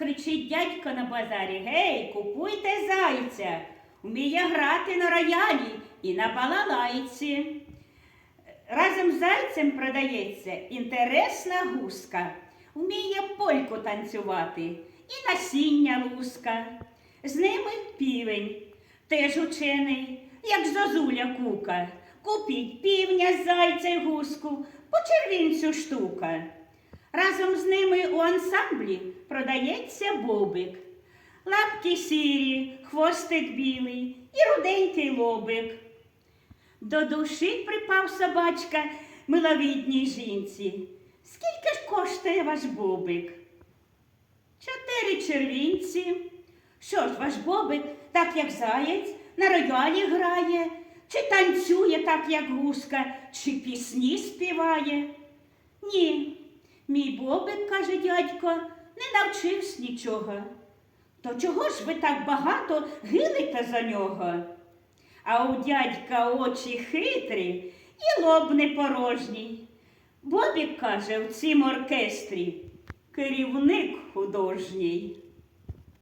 Кричить дядько на базарі, гей, купуйте зайця. Вміє грати на роялі і на балалайці. Разом з зайцем продається інтересна гуска. Вміє польку танцювати і насіння луска. З ними півень, теж учений, як зозуля кука. Купіть півня, зайця й гуску, по червінцю штука. Разом з ними у ансамблі продається бобик. Лапки сірі, хвостик білий і руденький лобик. До душі припав собачка миловідній жінці. Скільки ж коштує ваш бобик? Чотири червінці. Що ж ваш бобик, так як заєць, на роялі грає, чи танцює так, як гуска, чи пісні співає? Ні, мій бобик, каже дядько, не навчився нічого. То чого ж ви так багато гилите за нього? А у дядька очі хитрі і лоб не порожній. Бобік каже в цім оркестрі керівник художній.